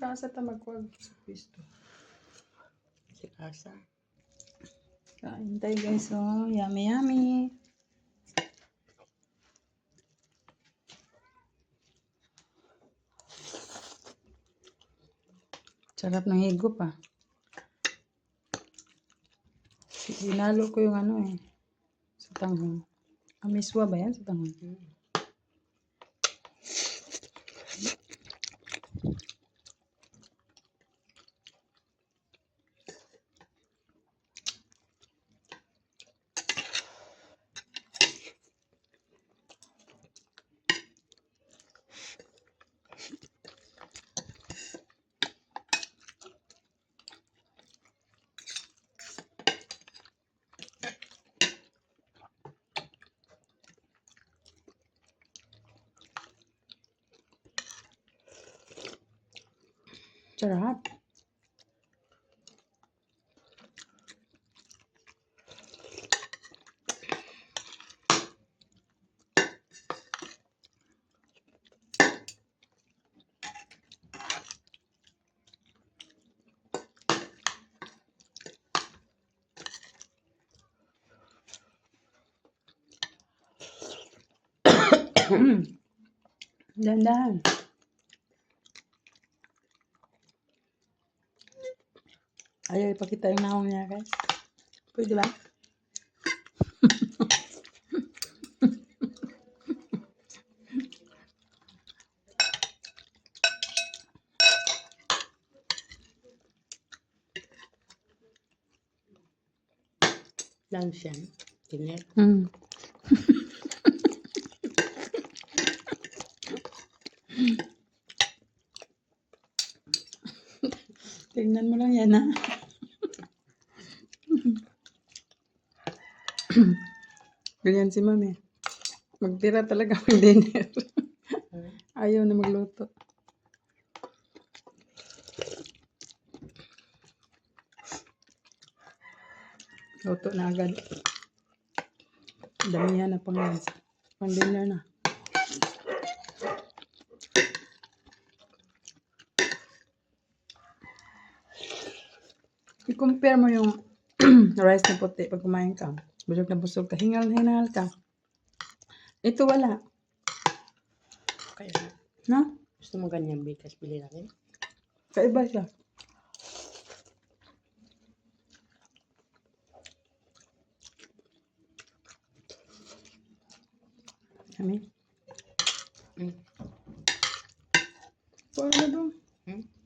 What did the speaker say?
kasa ta magkuwag sa pisto. Si Asa. Kain tayo guys, oh. Yummy, yummy. Sarap ng higop ah. Ginalo ko yung ano eh. Sa tanghon. Amiswa ba yan sa tanghon? Sarap. Dandan. Ayaw ipakita yung naong niya, guys. Pwede ba? Lunch yan. Dinner. Hmm. Tingnan mo lang yan, ha? Ganyan si mami. Magtira talaga ng dinner. Ayaw na magluto. Luto na agad. Damihan na pang lunch. Pang dinner na. I-compare mo yung rice na puti pag kumain ka. Busog na busog ka. Hingal na hingal ka. Ito wala. Kaya na. No? Gusto mo ganyan bigas? Bili natin. Kaiba siya. Kami? Mm. Na doon. Kuha.